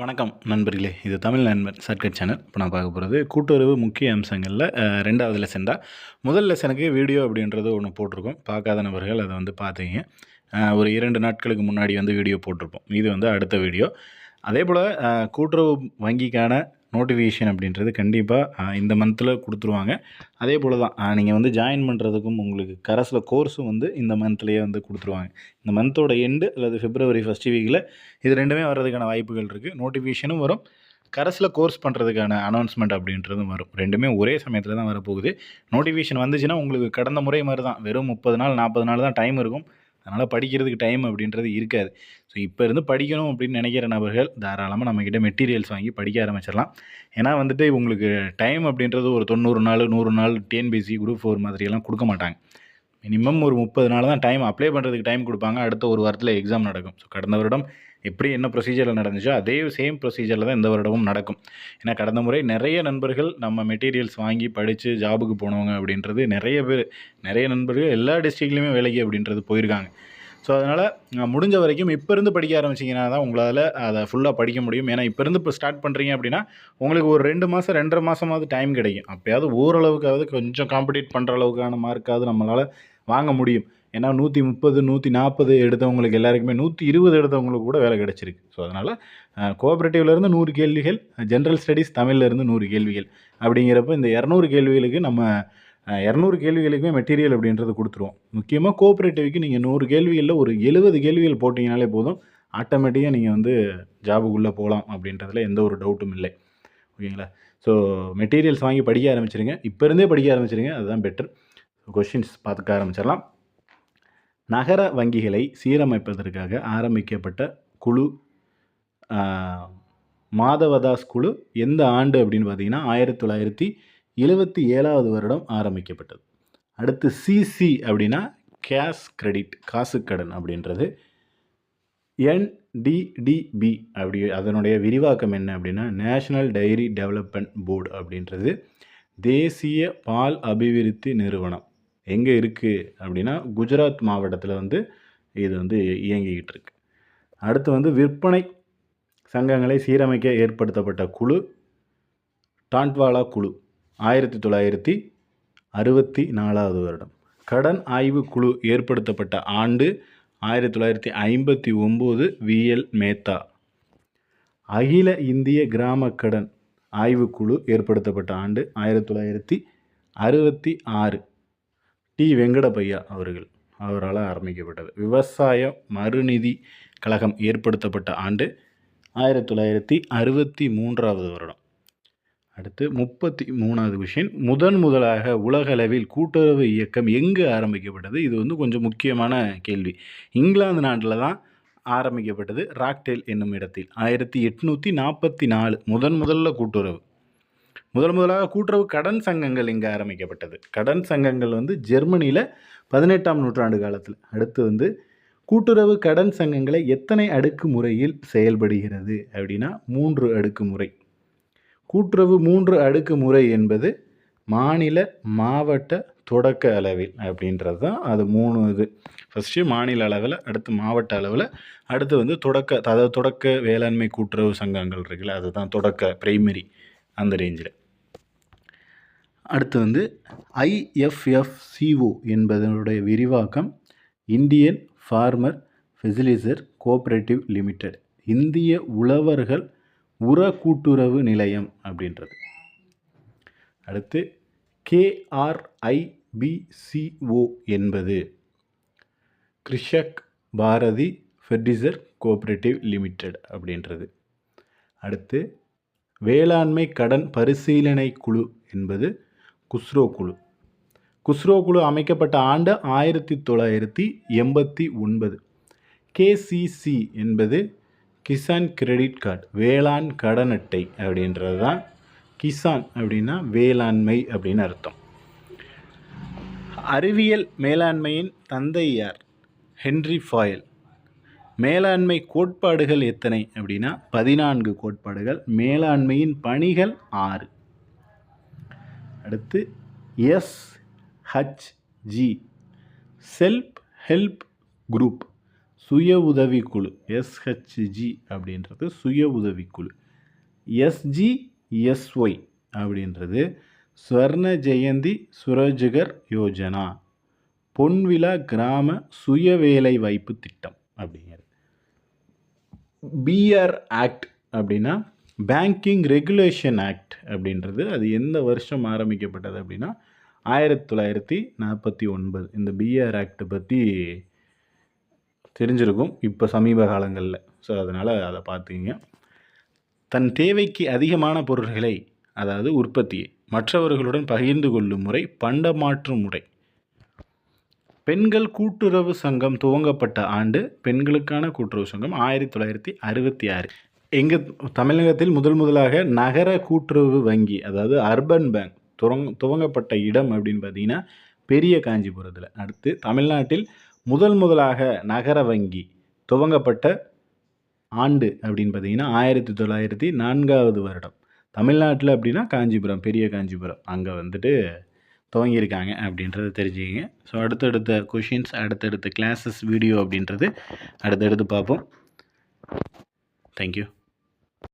வணக்கம் நண்பர்களே. இது தமிழ் நண்பர் சர்க்கட் சேனல். இப்போ நான் பார்க்க போகிறது கூட்டுறவு முக்கிய அம்சங்களில் ரெண்டாவது லெசன் தான். முதல் லெசனுக்கு வீடியோ அப்படின்றது ஒன்று போட்டிருக்கோம். பார்க்காத நபர்கள் அதை வந்து பார்த்தீங்க. ஒரு இரண்டு நாட்களுக்கு முன்னாடி வந்து வீடியோ போட்டிருப்போம். இது வந்து அடுத்த வீடியோ அதே போல் கூட்டுறவு வங்கிக்கான நோட்டிஃபிகேஷன் அப்படின்றது கண்டிப்பாக இந்த மந்தில் கொடுத்துருவாங்க. அதே போல் தான் நீங்கள் வந்து ஜாயின் பண்ணுறதுக்கும் உங்களுக்கு கரஸில் கோர்ஸும் வந்து இந்த மந்த்லேயே வந்து கொடுத்துருவாங்க. இந்த மந்தோட எண்டு அல்லது ஃபிப்ரவரி ஃபஸ்ட் வீக்கில் இது ரெண்டுமே வர்றதுக்கான வாய்ப்புகள் இருக்குது நோட்டிஃபிகேஷனும் வரும். கரஸில் கோர்ஸ் பண்ணுறதுக்கான அனௌன்ஸ்மெண்ட் அப்படின்றதும் வரும். ரெண்டுமே ஒரே சமயத்தில் தான் வரப்போகுது. நோட்டிஃபிகேஷன் வந்துச்சுன்னா உங்களுக்கு கடந்த முறை மாதிரி தான் வெறும் முப்பது நாள் நாற்பது நாள் தான் டைம் இருக்கும். அதனால் படிக்கிறதுக்கு டைம் அப்படின்றது இருக்காது. ஸோ இப்போ இருந்து படிக்கணும் அப்படின்னு நினைக்கிற நபர்கள் தாராளமாக நம்மக்கிட்ட மெட்டீரியல்ஸ் வாங்கி படிக்க ஆரம்பிச்சிடலாம். ஏன்னா வந்துட்டு உங்களுக்கு டைம் அப்படின்றது ஒரு தொண்ணூறு நாள் நூறு நாள் டிஎன்பிசி குரூப் ஃபோர் மாதிரியெல்லாம் கொடுக்க மாட்டாங்க. மினிமம் ஒரு முப்பது நாள் தான் டைம் அப்ளை பண்ணுறதுக்கு டைம் கொடுப்பாங்க. அடுத்த ஒரு வாரத்தில் எக்ஸாம் நடக்கும். ஸோ கடந்த வருடம் எப்படி என்ன ப்ரொசீஜரில் நடந்துச்சோ அதே சேம் ப்ரொசீஜரில் தான் இந்த வருடமும் நடக்கும். ஏன்னா கடந்த முறை நிறைய நண்பர்கள் நம்ம மெட்டீரியல்ஸ் வாங்கி படித்து ஜாபுக்கு போனவங்க அப்படின்றது நிறைய பேர். நிறைய நண்பர்கள் எல்லா டிஸ்ட்ரிக்ட்லேயுமே வேலைக்கு அப்படின்றது போயிருக்காங்க. ஸோ அதனால் முடிஞ்ச வரைக்கும் இப்போ இருந்து படிக்க ஆரம்பிச்சிங்கன்னா தான் உங்களால் அதை ஃபுல்லாக படிக்க முடியும். ஏன்னா இப்போ இருந்து இப்போ ஸ்டார்ட் பண்ணுறீங்க அப்படின்னா உங்களுக்கு ஒரு ரெண்டு மாதம் ரெண்டரை மாதமாவது டைம் கிடைக்கும். அப்போயாவது ஓரளவுக்காவது கொஞ்சம் காம்படிட் பண்ணுற அளவுக்கான மார்க்காவது நம்மளால் வாங்க முடியும். ஏன்னா நூற்றி முப்பது நூற்றி நாற்பது எடுத்தவங்களுக்கு எல்லாருக்குமே நூற்றி இருபது எடுத்தவங்களுக்கு கூட வேலை கிடச்சிருக்கு. ஸோ அதனால் கோஆப்ரேட்டிவ்லேருந்து நூறு கேள்விகள் ஜென்ரல் ஸ்டடீஸ் தமிழ்லேருந்து நூறு கேள்விகள் அப்படிங்கிறப்ப இந்த இரநூறு கேள்விகளுக்கு நம்ம இரநூறு கேள்விகளுக்குமே மெட்டீரியல் அப்படின்றது கொடுத்துருவோம். முக்கியமாக கோஆப்ரேட்டிவ்க்கு நீங்கள் நூறு கேள்விகளில் ஒரு எழுபது கேள்விகள் போட்டிங்கனாலே போதும் ஆட்டோமேட்டிக்காக நீங்கள் வந்து ஜாபுக்குள்ளே போகலாம் அப்படின்றதுல எந்த ஒரு டவுட்டும் இல்லை. ஓகேங்களா? ஸோ மெட்டீரியல்ஸ் வாங்கி படிக்க ஆரம்பிச்சிருங்க. இப்போ இருந்தே படிக்க ஆரம்பிச்சிருங்க. அதுதான் பெட்டர் கொஷின்ஸ் பார்த்துக்க ஆரம்பிச்சிடலாம். நகர வங்கிகளை சீரமைப்பதற்காக ஆரம்பிக்கப்பட்ட குழு மாதவதாஸ் குழு எந்த ஆண்டு அப்படின்னு பார்த்தீங்கன்னா ஆயிரத்தி தொள்ளாயிரத்தி எழுபத்தி ஏழாவது வருடம் ஆரம்பிக்கப்பட்டது. அடுத்து சிசி அப்படின்னா கேஷ் கிரெடிட் காசு கடன் அப்படின்றது. என்டிடிபி அப்படி அதனுடைய விரிவாக்கம் என்ன அப்படின்னா நேஷனல் டைரி டெவலப்மெண்ட் போர்டு அப்படின்றது தேசிய பால் அபிவிருத்தி நிறுவனம். எங்கே இருக்குது அப்படின்னா குஜராத் மாவட்டத்தில் வந்து இது வந்து இயங்கிக்கிட்டு இருக்கு. அடுத்து வந்து விற்பனை சங்கங்களை சீரமைக்க ஏற்படுத்தப்பட்ட குழு டாண்ட்வாலா குழு ஆயிரத்தி தொள்ளாயிரத்தி அறுபத்தி நாலாவது வருடம். கடன் ஆய்வு குழு ஏற்படுத்தப்பட்ட ஆண்டு ஆயிரத்தி தொள்ளாயிரத்தி ஐம்பத்தி ஒம்பது விஎல் மேத்தா. அகில இந்திய கிராம கடன் ஆய்வுக்குழு ஏற்படுத்தப்பட்ட ஆண்டு ஆயிரத்தி தொள்ளாயிரத்தி அறுபத்தி ஆறு. டி. வெங்கடபையா அவர்கள் அவரால் ஆரம்பிக்கப்பட்டது. விவசாய மறுநிதி கழகம் ஏற்படுத்தப்பட்ட ஆண்டு ஆயிரத்தி தொள்ளாயிரத்தி அறுபத்தி மூன்றாவது வருடம். அடுத்து முப்பத்தி மூணாவது விஷயம் முதன் முதலாக உலகளவில் கூட்டுறவு இயக்கம் எங்கு ஆரம்பிக்கப்பட்டது? இது வந்து கொஞ்சம் முக்கியமான கேள்வி. இங்கிலாந்து நாட்டில் தான் ஆரம்பிக்கப்பட்டது. ராக்டேல் என்னும் இடத்தில் ஆயிரத்தி எட்நூற்றி நாற்பத்தி நாலு முதன் முதல்ல கூட்டுறவு. முதல் முதலாக கூட்டுறவு கடன் சங்கங்கள் இங்கே ஆரம்பிக்கப்பட்டது. கடன் சங்கங்கள் வந்து ஜெர்மனியில் பதினெட்டாம் நூற்றாண்டு காலத்தில். அடுத்து வந்து கூட்டுறவு கடன் சங்கங்களை எத்தனை அடுக்கு முறையில் செயல்படுகிறது அப்படின்னா மூன்று அடுக்கு முறை. கூட்டுறவு மூன்று அடுக்கு முறை என்பது மாநில மாவட்ட தொடக்க அளவில் அப்படின்றது தான் அது மூணு இது. ஃபஸ்ட்டு மாநில அளவில் அடுத்து மாவட்ட அளவில் அடுத்து வந்து தொடக்க அதாவது தொடக்க வேளாண்மை கூட்டுறவு சங்கங்கள் இருக்குல்ல அதுதான் தொடக்க பிரைமரி அந்த ரேஞ்சில் அடுத்து வந்து ஐஎஃப்எஃப்சிஓ என்பதனுடைய விரிவாக்கம் Indian farmer fertiliser cooperative limited இந்திய உழவர்கள் உர கூட்டுறவு நிலையம் அப்படின்றது. அடுத்து கேஆர்ஐபிசிஓ என்பது Krishak Bharati fertiliser cooperative limited அப்படின்றது. அடுத்து வேளாண்மை கடன் பரிசீலனை குழு என்பது குஸ்ரோ குழு. குஸ்ரோ குழு அமைக்கப்பட்ட ஆண்டு ஆயிரத்தி தொள்ளாயிரத்தி எண்பத்தி ஒன்பது. கேசிசி என்பது கிசான் கிரெடிட் கார்டு வேளாண் கடன் அட்டை அப்படின்றது தான் கிசான் அப்படின்னா வேளாண்மை அப்படின்னு அர்த்தம். அறிவியல் மேலாண்மையின் தந்தை யார் ஹென்றி ஃபாயல். மேலாண்மை கோட்பாடுகள் எத்தனை அப்படின்னா பதினான்கு கோட்பாடுகள் மேலாண்மையின் பணிகள் ஆறு. அடுத்து எஸ்ஹெச்ஜி செல்ஃப் ஹெல்ப் குரூப் சுய உதவிக்குழு எஸ்ஹெச்ஜி அப்படின்றது சுய உதவிக்குழு எஸ்ஜிஎஸ்ஒய் அப்படின்றது ஸ்வர்ண ஜெயந்தி சுரோஜகர் யோஜனா. பொன்விழா கிராம சுய வேலை வாய்ப்பு திட்டம் அப்படிங்கிறது. பிஆர் ஆக்ட் அப்படின்னா பேங்கிங் ரெகுலேஷன் ஆக்ட் அப்படின்றது அது எந்த வருஷம் ஆரம்பிக்கப்பட்டது அப்படின்னா ஆயிரத்தி தொள்ளாயிரத்தி நாற்பத்தி ஒன்பது. இந்த பிஆர் ஆக்ட் பற்றி தெரிஞ்சிருக்கும் இப்போ சமீப காலங்களில். ஸோ அதனால் அதை பார்த்துக்கிங்க. தன் தேவைக்கு அதிகமான பொருட்களை அதாவது உற்பத்தியை மற்றவர்களுடன் பகிர்ந்து கொள்ளும் முறை பண்டமாற்று முறை. பெண்கள் கூட்டுறவு சங்கம் துவங்கப்பட்ட ஆண்டு பெண்களுக்கான கூட்டுறவு சங்கம் ஆயிரத்தி தொள்ளாயிரத்தி அறுபத்தி ஆறு. எங்கள் தமிழகத்தில் முதல் முதலாக நகர கூட்டுறவு வங்கி அதாவது அர்பன் பேங்க் துவங் துவங்கப்பட்ட இடம் அப்படின்னு பார்த்தீங்கன்னா பெரிய காஞ்சிபுரத்தில். அடுத்து தமிழ்நாட்டில் முதல் முதலாக நகர வங்கி துவங்கப்பட்ட ஆண்டு அப்படின்னு பார்த்தீங்கன்னா ஆயிரத்தி தொள்ளாயிரத்தி நான்காவது வருடம். தமிழ்நாட்டில் அப்படின்னா காஞ்சிபுரம் பெரிய காஞ்சிபுரம். அங்கே வந்துட்டு துவங்கியிருக்காங்க அப்படின்றத தெரிஞ்சுக்கிங்க. ஸோ அடுத்தடுத்த கொஷின்ஸ் அடுத்தடுத்த கிளாஸஸ் வீடியோ அப்படின்றது அடுத்தடுத்து பார்ப்போம். தேங்க்யூ